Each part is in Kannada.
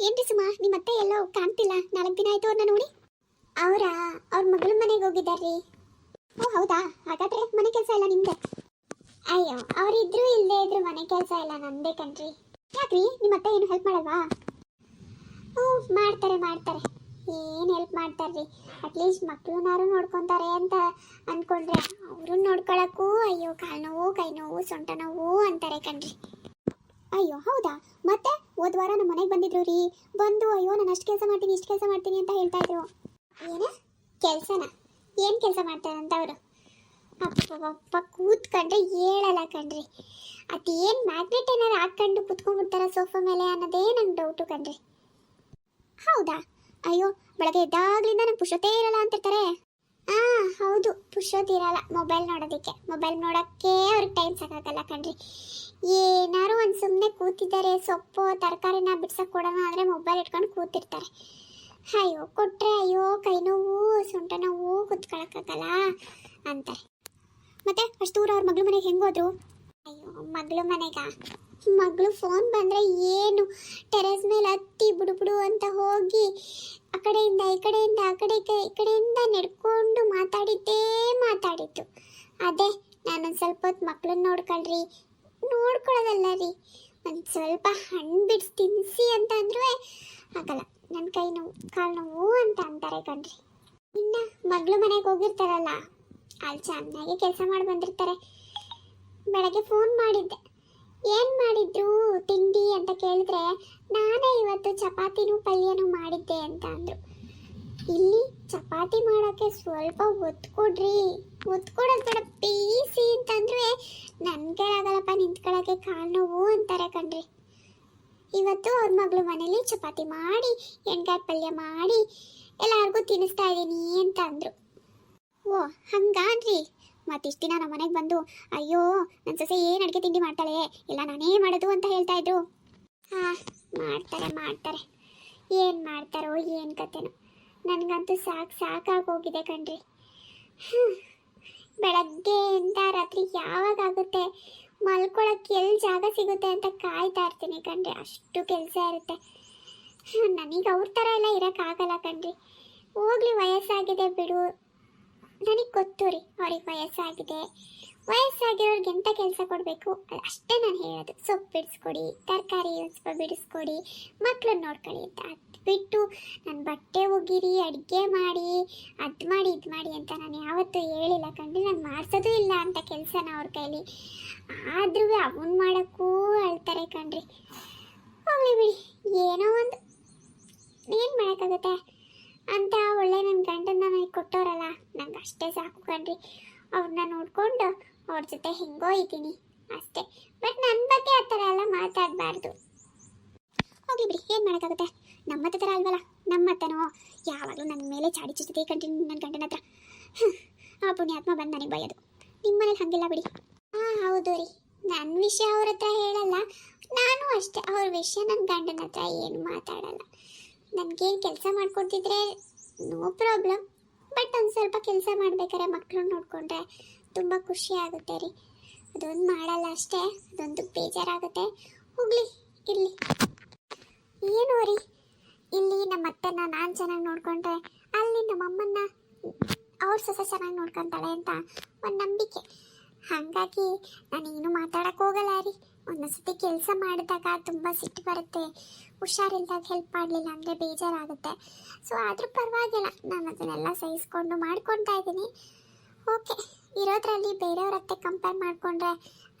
ಏನ್ರಿ ಸುಮಾ ನಿಮ್ಮ ಅತ್ತೆ ಎಲ್ಲೋ ಕಾಣ್ತಿಲ್ಲ? ನಾಲ್ಕು ದಿನ ಆಯ್ತು ಅವ್ರನ್ನ ನೋಡಿ. ಅವರ, ಅವ್ರ ಮಗಳ ಮನೆಗೆ ಹೋಗಿದ್ದಾರ್ರಿ. ಓ, ಹೌದಾ? ಹಾಗಾದ್ರೆ ಮನೆ ಕೆಲಸ ಇಲ್ಲ ನಿಮ್ದೆ? ಅಯ್ಯೋ ಅವರಿದ್ರು ಇಲ್ಲದೆ ಇದ್ರು ಮನೆ ಕೆಲಸ ಇಲ್ಲ ನಂದೇ ಕಣ್ರಿ. ಯಾಕ್ರಿ? ನಿಮ್ಮ ಅತ್ತೆ ಏನು ಹೆಲ್ಪ್ ಮಾಡಲ್ವಾ? ಹ್ಞೂ ಮಾಡ್ತಾರೆ ಮಾಡ್ತಾರೆ. ಏನು ಹೆಲ್ಪ್ ಮಾಡ್ತಾರ್ರಿ? ಅಟ್ಲೀಸ್ಟ್ ಮಕ್ಕಳನ್ನಾರು ನೋಡ್ಕೊತಾರೆ ಅಂತ ಅಂದ್ಕೊಂಡ್ರೆ ಅವ್ರನ್ನ ನೋಡ್ಕೊಳಕ್ಕೂ ಅಯ್ಯೋ ಕಾಲು ನೋವು ಕೈ ನೋವು ಸೊಂಟ ನೋವು ಅಂತಾರೆ ಕಣ್ರಿ. ಅಯ್ಯೋ, ಹೌದಾ? ಮತ್ತೆ? ಹೋದ ವಾರ ನಮ್ಮ ಮನೆಗೆ ಬಂದಿದ್ರು ರೀ. ಬಂದು, ಅಯ್ಯೋ, ನಾನು ಅಷ್ಟು ಕೆಲಸ ಮಾಡ್ತೀನಿ, ಇಷ್ಟು ಕೆಲಸ ಮಾಡ್ತೀನಿ ಅಂತ ಹೇಳ್ತಾ ಇದ್ರು. ಏನ? ಕೆಲಸನ? ಏನು ಕೆಲಸ ಮಾಡ್ತಾರಂತ ಅವರು. ಅಪ್ಪ ಕೂತ್ಕೊಂಡ್ರೆ ಹೇಳಲ್ಲ ಕಣ್ರಿ. ಅದೇನು ಮ್ಯಾಗ್ನೆಟ್ ಏನಾರು ಹಾಕೊಂಡು ಕೂತ್ಕೊಂಡ್ಬಿಡ್ತಾರ ಸೋಫಾ ಮೇಲೆ ಅನ್ನೋದೇ ನಂಗೆ ಡೌಟು ಕಣ್ರಿ. ಹೌದಾ? ಅಯ್ಯೋ, ಬೆಳಗ್ಗೆ ಎದ್ದಾಗ್ಲಿಂದ ನಂಗೆ ಪುಷತೇ ಇರಲ್ಲ ಅಂತಿರ್ತಾರೆ. ಇರಲ್ಲ ಮೊಬೈಲ್ ನೋಡೋದಕ್ಕೆ. ಮೊಬೈಲ್ ನೋಡೋಕ್ಕೆ ಅವ್ರಿಗೆ ಟೈಮ್ ಸಾಕಾಗಲ್ಲ ಕಣ್ರಿ. ಏನಾರು ಒಂದು ಸುಮ್ಮನೆ ಕೂತಿದ್ದಾರೆ, ಸೊಪ್ಪು, ತರಕಾರಿನ ಬಿಡ್ಸಕ್ಕೆ ಕೊಡೋಣ ಅಂದರೆ ಮೊಬೈಲ್ ಇಟ್ಕೊಂಡು ಕೂತಿರ್ತಾರೆ. ಅಯ್ಯೋ ಕೊಟ್ಟರೆ ಅಯ್ಯೋ, ಕೈ ನೋವು, ಸೊಂಟ ನೋವು, ಕೂತ್ಕೊಳಕ್ಕಾಗಲ್ಲ ಅಂತಾರೆ. ಮತ್ತೆ ಅಷ್ಟು ದೂರ ಅವ್ರ ಮಗಳ ಮನೆಗೆ ಹೆಂಗೋದ್ರು ಅಯ್ಯೋ, ಮಗಳು ಮನೆಗ? ಮಗಳು ಫೋನ್ ಬಂದರೆ ಏನು? ಟೆರೆಸ್ ಮೇಲೆ ಹತ್ತಿ ಬಿಡುಬಿಡು ಬುಡು ಅಂತ ಹೋಗಿ ಆ ಕಡೆಯಿಂದ ಈ ಕಡೆಯಿಂದ ಆ ಕಡೆ ಈ ಕಡೆಯಿಂದ ನಡ್ಕೊಂಡು ಮಾತಾಡಿದ್ದೇ ಮಾತಾಡಿತ್ತು ಅದೇ ನಾನೊಂದು ಸ್ವಲ್ಪ ಹೊತ್ತು ಮಕ್ಕಳನ್ನ ನೋಡ್ಕೊಳ್ರಿ. ನೋಡ್ಕೊಳ್ಳೋದಲ್ಲ ರೀ. ಒಂದು ಸ್ವಲ್ಪ ಹಣ್ಣು ಬಿಡಿಸಿ ತಿನ್ನಿಸಿ ಅಂತ ಅಂದ್ರೂ ಆಗಲ್ಲ. ನನ್ನ ಕೈ ನೋವು, ಕಾಲು ನೋವು ಅಂತ ಅಂತಾರೆ ಕಣ್ರಿ. ಇನ್ನು ಮಗಳು ಮನೆಗೆ ಹೋಗಿರ್ತಾರಲ್ಲ, ಅಲ್ಲಿ ಚೆನ್ನಾಗಿ ಕೆಲಸ ಮಾಡಿ ಬಂದಿರ್ತಾರೆ. ಬೆಳಗ್ಗೆ ಫೋನ್ ಮಾಡಿದ್ದೆ. ಏನು ಮಾಡಿದ್ರು ತಿಂಡಿ ಅಂತ ಕೇಳಿದ್ರೆ ನಾನೇ ಇವತ್ತು ಚಪಾತಿನೂ ಪಲ್ಯನೂ ಮಾಡಿದ್ದೆ ಅಂತ ಅಂದರು. ಇಲ್ಲಿ ಚಪಾತಿ ಮಾಡೋಕ್ಕೆ ಸ್ವಲ್ಪ ಒತ್ತು ಕೊಡ್ರಿ. ಬೇಡ ಪೀಸಿ ಅಂತಂದ್ರೆ ನನ್ನ ಕೇಳಾಗಲ್ಲಪ್ಪ ನಿಂತ್ಕೊಳ್ಳೋಕ್ಕೆ ಕಾಲು ನೋವು ಅಂತಾರೆ ಕಣ್ರಿ. ಇವತ್ತು ಅವ್ರ ಮಗಳು ಮನೇಲಿ ಚಪಾತಿ ಮಾಡಿ, ಎಣ್ಗಾಯಿ ಪಲ್ಯ ಮಾಡಿ ಎಲ್ಲರಿಗೂ ತಿನ್ನಿಸ್ತಾ ಇದ್ದೀನಿ ಅಂತ ಅಂದರು. ಓ ಹಂಗಾನ್ರಿ ಮತ್ತಿಷ್ಟು ದಿನ ನಮ್ಮ ಮನೆಗೆ ಬಂದು, ಅಯ್ಯೋ ನನ್ನ ಸೊಸೆ ಏನು ಅಡುಗೆ ತಿಂಡಿ ಮಾಡ್ತಾಳೆ? ಇಲ್ಲ ನಾನೇ ಮಾಡೋದು ಅಂತ ಹೇಳ್ತಾ ಇದ್ರು. ಹಾಂ ಮಾಡ್ತಾರೆ ಮಾಡ್ತಾರೆ. ಏನು ಮಾಡ್ತಾರೋ, ಏನು ಕತೆನೋ. ನನಗಂತೂ ಸಾಕು ಸಾಕಾಗೋಗಿದೆ ಕಣ್ರಿ. ಬೆಳಗ್ಗೆಯಿಂದ ರಾತ್ರಿ ಯಾವಾಗ ಆಗುತ್ತೆ? ಮಲ್ಕೊಳಕ್ಕೆ ಎಲ್ಲಿ ಜಾಗ ಸಿಗುತ್ತೆ ಅಂತ ಕಾಯ್ತಾ ಇರ್ತೀನಿ ಕಣ್ರಿ. ಅಷ್ಟು ಕೆಲಸ ಇರುತ್ತೆ. ನನಗೆ ಅವ್ರ ಥರ ಎಲ್ಲ ಇರೋಕ್ಕಾಗಲ್ಲ ಕಣ್ರಿ. ಹೋಗ್ಲಿ, ವಯಸ್ಸಾಗಿದೆ ಬಿಡು. ನನಗೆ ಗೊತ್ತು ರೀ, ಅವ್ರಿಗೆ ವಯಸ್ಸಾಗಿದೆ. ವಯಸ್ಸಾಗಿರೋರ್ಗೆ ಎಂಥ ಕೆಲಸ ಕೊಡಬೇಕು? ಅಷ್ಟೇ ನಾನು ಹೇಳೋದು. ಸೊಪ್ಪು ಬಿಡಿಸ್ಕೊಡಿ, ತರಕಾರಿ ಸ್ವಲ್ಪ ಬಿಡಿಸ್ಕೊಡಿ ಮಕ್ಕಳನ್ನ ನೋಡ್ಕೊಳ್ಳಿ ಅಂತ. ಅದು ಬಿಟ್ಟು ನನ್ನ ಬಟ್ಟೆ ಒಗಿರಿ, ಅಡುಗೆ ಮಾಡಿ, ಅದು ಮಾಡಿ, ಇದು ಮಾಡಿ ಅಂತ ನಾನು ಯಾವತ್ತೂ ಹೇಳಿಲ್ಲ. ಕಂಡು ನಾನು ಮಾಡಿಸೋದು ಇಲ್ಲ ಅಂತ ಕೆಲಸನ ಅವ್ರ ಕೈಲಿ. ಆದ್ರೂ ಅವನ್ ಮಾಡೋಕ್ಕೂ ಅಳ್ತಾರೆ ಕಣ್ರಿ. ಹೋಗ್ಲಿ ಬಿಡಿ, ಏನೋ ಒಂದು. ಏನು ಮಾಡೋಕ್ಕಾಗುತ್ತೆ ಅಂತ ಒಳ್ಳೆ ನನ್ನ ಗಂಡನ್ನ ನನಗೆ ಕೊಟ್ಟೋರಲ್ಲ ನಂಗೆ ಅಷ್ಟೇ ಸಾಕು ಕಣ್ರಿ. ಅವ್ರನ್ನ ನೋಡ್ಕೊಂಡು ಅವ್ರ ಜೊತೆ ಹೆಂಗೋ ಇದ್ದೀನಿ. ಅಷ್ಟೇ. ಬಟ್ ನನ್ನ ಬಗ್ಗೆ ಆ ಥರ ಎಲ್ಲ ಮಾತಾಡಬಾರ್ದು. ಹೋಗ್ಲಿ ಬಿಡಿ, ಏನು ಮಾಡೋಕ್ಕಾಗುತ್ತೆ? ನಮ್ಮ ಹತ್ರ ಅಲ್ವಲ್ಲ? ನಮ್ಮ ಹತ್ತನೋ ಯಾವಾಗಲೂ ನನ್ನ ಮೇಲೆ ಚಾಡಿ ಚುಚ್ಚುತ್ತೆ ಕಂಟಿನ್ಯೂ ನನ್ನ ಗಂಡನ ಹತ್ರ. ಆ ಪುಣ್ಯಾತ್ಮ ಬಂದು ನನಗೆ ಬಯೋದು. ನಿಮ್ಮ ಮನೇಲಿ ಹಾಗಿಲ್ಲ ಬಿಡಿ. ಹಾಂ, ಹೌದು ರೀ. ನನ್ನ ವಿಷಯ ಅವ್ರ ಹತ್ರ ಹೇಳಲ್ಲ. ನಾನು ಅಷ್ಟೇ. ಅವ್ರ ವಿಷಯ ನನ್ನ ಗಂಡನ ಹತ್ರ ಏನು ಮಾತಾಡಲ್ಲ. ನನಗೇನು ಕೆಲಸ ಮಾಡಿಕೊಡ್ತಿದ್ರೆ ನೋ ಪ್ರಾಬ್ಲಮ್. ಬಟ್ ಒಂದು ಸ್ವಲ್ಪ ಕೆಲಸ ಮಾಡ್ಬೇಕಾದ್ರೆ ಮಕ್ಕಳು ನೋಡಿಕೊಂಡ್ರೆ ತುಂಬ ಖುಷಿ ಆಗುತ್ತೆ ರೀ. ಅದೊಂದು ಮಾಡಲ್ಲ ಅಷ್ಟೇ, ಅದೊಂದು ಬೇಜಾರಾಗುತ್ತೆ. ಹೋಗ್ಲಿ ಇಲ್ಲಿ ಏನು ರೀ? ಇಲ್ಲಿ ನಮ್ಮ ಅತ್ತೆನ ನಾನು ಚೆನ್ನಾಗಿ ನೋಡ್ಕೊಂಡ್ರೆ ಅಲ್ಲಿ ನಮ್ಮ ಅಮ್ಮನ್ನ, ಅವ್ರ ಸೊಸೆ ಚೆನ್ನಾಗಿ ನೋಡ್ಕೊಂತಾಳೆ ಅಂತ ಒಂದು ನಂಬಿಕೆ. ಹಾಗಾಗಿ ನಾನೇನು ಮಾತಾಡಕ್ಕೆ ಹೋಗಲ್ಲ ರೀ. ಒಂದೊಂದ್ಸತಿ ಕೆಲಸ ಮಾಡಿದಾಗ ತುಂಬ ಸಿಟ್ಟು ಬರುತ್ತೆ. ಹುಷಾರಿಲ್ದಾಗ ಹೆಲ್ಪ್ ಮಾಡಲಿಲ್ಲ ಅಂದರೆ ಬೇಜಾರಾಗುತ್ತೆ. ಸೊ ಆದರೂ ಪರವಾಗಿಲ್ಲ. ನಾನು ಅದನ್ನೆಲ್ಲ ಸಹಿಸ್ಕೊಂಡು ಮಾಡ್ಕೊತಾ ಇದ್ದೀನಿ. ಓಕೆ ಇರೋದ್ರಲ್ಲಿ ಬೇರೆಯವ್ರ ಹತ್ತೆ ಕಂಪೇರ್ ಮಾಡಿಕೊಂಡ್ರೆ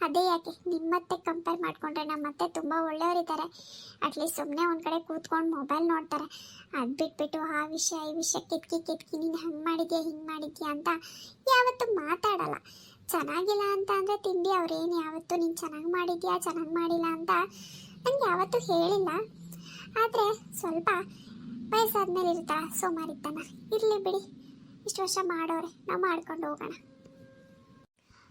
ಅದೇ ಯಾಕೆ? ನಿಮ್ಮತ್ತೆ ಕಂಪೇರ್ ಮಾಡಿಕೊಂಡ್ರೆ ನಮ್ಮತ್ತೆ ತುಂಬ ಒಳ್ಳೆಯವರಿದ್ದಾರೆ. ಅಟ್ಲೀಸ್ಟ್ ಸುಮ್ಮನೆ ಒಂದು ಕಡೆ ಕೂತ್ಕೊಂಡು ಮೊಬೈಲ್ ನೋಡ್ತಾರೆ. ಅದು ಬಿಟ್ಬಿಟ್ಟು, ಆ ವಿಷಯ, ಈ ವಿಷಯ ಕಿತ್ಕಿ ಕಿತ್ಕಿ, ನೀನು ಹಂಗೆ ಮಾಡಿದ್ಯಾ, ಹಿಂಗೆ ಮಾಡಿದ್ಯಾ ಅಂತ ಯಾವತ್ತೂ ಮಾತಾಡಲ್ಲ. ಚೆನ್ನಾಗಿಲ್ಲ ಅಂತ ಅಂದರೆ ತಿಂಡಿ ಅವ್ರೇನು ಯಾವತ್ತೂ ನೀನು ಚೆನ್ನಾಗಿ ಮಾಡಿದ್ಯಾ, ಚೆನ್ನಾಗಿ ಮಾಡಿಲ್ಲ ಅಂತ ನಂಗೆ ಯಾವತ್ತೂ ಹೇಳಿಲ್ಲ. ಆದರೆ ಸ್ವಲ್ಪ ವಯಸ್ಸಾದ್ಮೇಲೆ ಇರ್ತಾ ಸೋಮಾರಿತನ? ಇರಲಿ ಬಿಡಿ. ಇಷ್ಟು ವರ್ಷ ಮಾಡೋರೆ, ನಾವು ಮಾಡ್ಕೊಂಡು ಹೋಗೋಣ.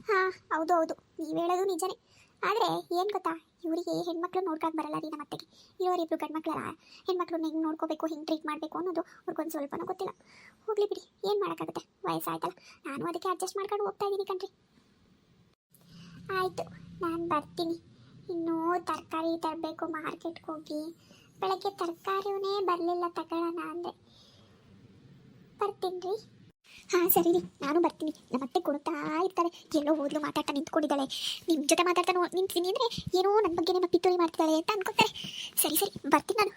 ಹಾಂ, ಹೌದು ಹೌದು. ನೀವು ಹೇಳೋದು ನಿಜನೇ. ಆದರೆ ಏನು ಗೊತ್ತಾ? ಇವರಿಗೆ ಹೆಣ್ಮಕ್ಳು ನೋಡ್ಕೊಂಡು ಬರಲ್ಲ ರೀ ನಮ್ಮ ಅತ್ತೆಗೆ. ಇರೋರಿಬ್ರು ಗಂಡ್ಮಕ್ಳಲ್ಲ, ಹೆಣ್ಮಕ್ಳನ್ನ ಹೆಂಗೆ ನೋಡ್ಕೋಬೇಕು, ಹೆಂಗೆ ಟ್ರೀಟ್ ಮಾಡಬೇಕು ಅನ್ನೋದು ಅವ್ರಿಗೊಂದು ಸ್ವಲ್ಪನೂ ಗೊತ್ತಿಲ್ಲ. ಹೋಗಲಿ ಬಿಡಿ, ಏನು ಮಾಡೋಕ್ಕಾಗುತ್ತೆ? ವಯಸ್ಸಾಯ್ತಲ್ಲ. ನಾನು ಅದಕ್ಕೆ ಅಡ್ಜಸ್ಟ್ ಮಾಡ್ಕೊಂಡು ಹೋಗ್ತಾ ಇದ್ದೀನಿ ಕಣ್ರಿ. ಆಯಿತು, ನಾನು ಬರ್ತೀನಿ. ಇನ್ನೂ ತರಕಾರಿ ತರಬೇಕು, ಮಾರ್ಕೆಟ್ಗೆ ಹೋಗಿ. ಬೆಳಗ್ಗೆ ತರಕಾರಿನೇ ಬರಲಿಲ್ಲ ತಗೊಳ್ಳೋಣ ಅಂದೆ ಬರ್ತೀನಿ ರೀ. ಹಾಂ, ಸರಿ ರೀ. ನಾನು ಬರ್ತೀನಿ. ನಮ್ಮ ಅತ್ತೆ ಕೊಡ್ತಾ ಇರ್ತಾರೆ. ಎಲ್ಲೋ ಹೋದ್ಲು ಮಾತಾಡ್ತಾ ನಿಂತ್ಕೊಂಡಿದ್ದಾಳೆ. ನಿಮ್ಮ ಜೊತೆ ಮಾತಾಡ್ತಾ ನಿಂತೀನಿ ಅಂದರೆ ಏನೋ ನನ್ನ ಬಗ್ಗೆ ನಿಮ್ಮ ಪಿತ್ತೂರಿ ಮಾಡ್ತಿದ್ದಾಳೆ ಅಂತ ಅನ್ಕೋತಾರೆ. ಸರಿ ಸರಿ. ಬರ್ತೀನಿ ನಾನು.